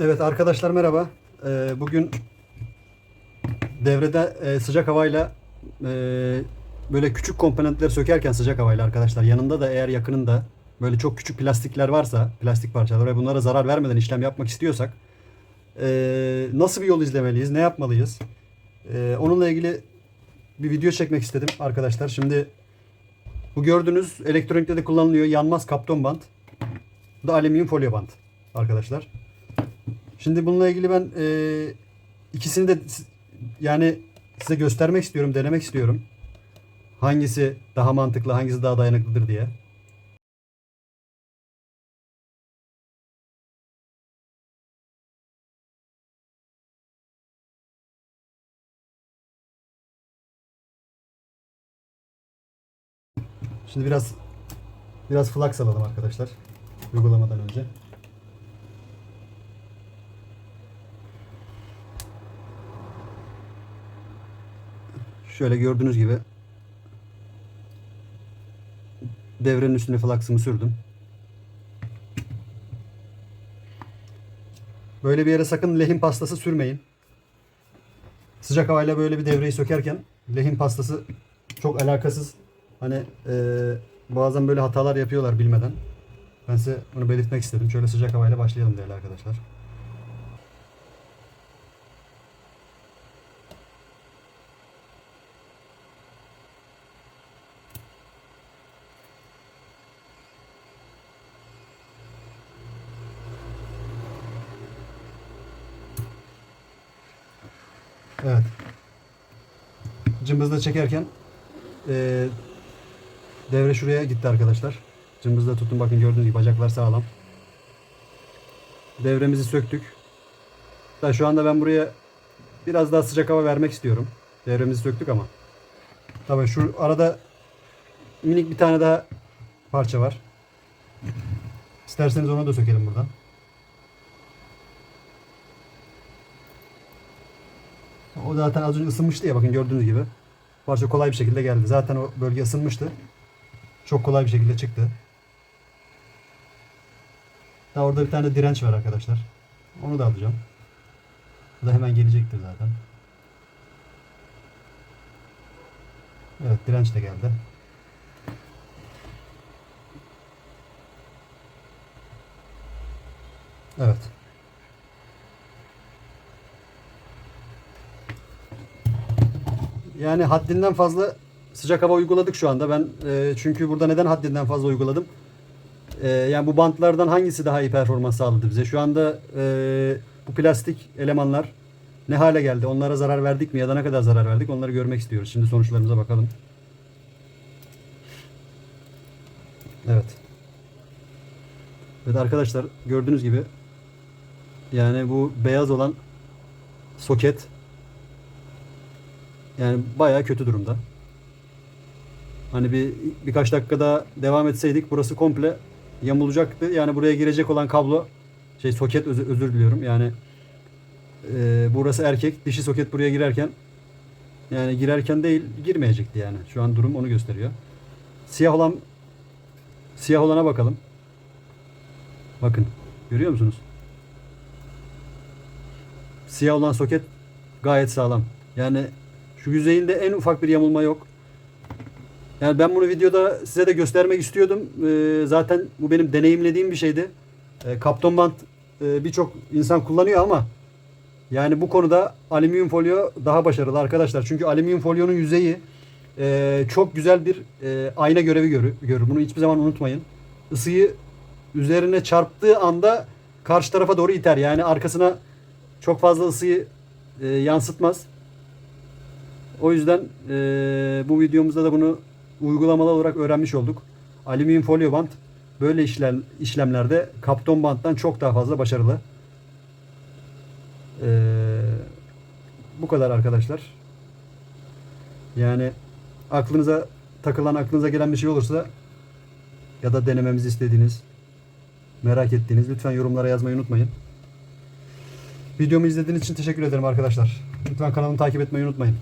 Evet arkadaşlar merhaba. Ee, bugün devrede e, sıcak havayla e, böyle küçük komponentleri sökerken sıcak havayla arkadaşlar yanında da eğer yakınında böyle çok küçük plastikler varsa plastik parçalar ve bunlara zarar vermeden işlem yapmak istiyorsak e, nasıl bir yol izlemeliyiz? Ne yapmalıyız? E, onunla ilgili bir video çekmek istedim arkadaşlar. Şimdi bu gördüğünüz elektronikte de kullanılıyor yanmaz kapton bant. Bu da alüminyum folyo bant arkadaşlar. Şimdi bununla ilgili ben e, ikisini de yani size göstermek istiyorum, denemek istiyorum. Hangisi daha mantıklı, hangisi daha dayanıklıdır diye. Şimdi biraz biraz flux alalım arkadaşlar uygulamadan önce. Şöyle gördüğünüz gibi devrenin üstüne flux'ımı sürdüm. Böyle bir yere sakın lehim pastası sürmeyin. Sıcak havayla böyle bir devreyi sökerken lehim pastası çok alakasız. Hani eee, bazen böyle hatalar yapıyorlar bilmeden. Ben size bunu belirtmek istedim. Şöyle sıcak havayla başlayalım değerli arkadaşlar. Evet. Cımbızla çekerken eee, devre şuraya gitti arkadaşlar. Cımbızla tutun bakın gördüğünüz gibi bacaklar sağlam. Devremizi söktük. Da şu anda ben buraya biraz daha sıcak hava vermek istiyorum. Devremizi söktük ama. Tabii şu arada minik bir tane daha parça var. İsterseniz onu da sökelim buradan. O zaten az önce ısınmıştı ya bakın gördüğünüz gibi. Parça kolay bir şekilde geldi. Zaten o bölge ısınmıştı. Çok kolay bir şekilde çıktı. Daha orada bir tane direnç var arkadaşlar. Onu da alacağım. Bu da hemen gelecektir zaten. Evet direnç de geldi. Evet. Yani haddinden fazla sıcak hava uyguladık şu anda. Ben e, çünkü burada neden haddinden fazla uyguladım? E, yani bu bantlardan hangisi daha iyi performans sağladı bize? Şu anda e, bu plastik elemanlar ne hale geldi? Onlara zarar verdik mi ya da ne kadar zarar verdik? Onları görmek istiyoruz. Şimdi sonuçlarımıza bakalım. Evet. Evet arkadaşlar gördüğünüz gibi yani bu beyaz olan soket yani bayağı kötü durumda. Hani bir birkaç dakika daha devam etseydik burası komple yamulacaktı. Yani buraya girecek olan kablo şey soket özür, özür diliyorum. Yani e, burası erkek, dişi soket buraya girerken yani girerken değil girmeyecekti yani. Şu an durum onu gösteriyor. Siyah olan siyah olana bakalım. Bakın görüyor musunuz? Siyah olan soket gayet sağlam. Yani şu yüzeyinde en ufak bir yamulma yok. Yani ben bunu videoda size de göstermek istiyordum. Ee, zaten bu benim deneyimlediğim bir şeydi. Ee, kapton bant e, birçok insan kullanıyor ama yani bu konuda alüminyum folyo daha başarılı arkadaşlar. Çünkü alüminyum folyonun yüzeyi e, çok güzel bir e, ayna görevi görür, görür. Bunu hiçbir zaman unutmayın. Isıyı üzerine çarptığı anda karşı tarafa doğru iter. Yani arkasına çok fazla ısıyı e, yansıtmaz. O yüzden eee, bu videomuzda da bunu uygulamalı olarak öğrenmiş olduk. Alüminyum folyo bant böyle işlem, işlemlerde kapton banttan çok daha fazla başarılı. Eee, bu kadar arkadaşlar. Yani aklınıza takılan, aklınıza gelen bir şey olursa ya da denememizi istediğiniz, merak ettiğiniz lütfen yorumlara yazmayı unutmayın. Videomu izlediğiniz için teşekkür ederim arkadaşlar. Lütfen kanalımı takip etmeyi unutmayın.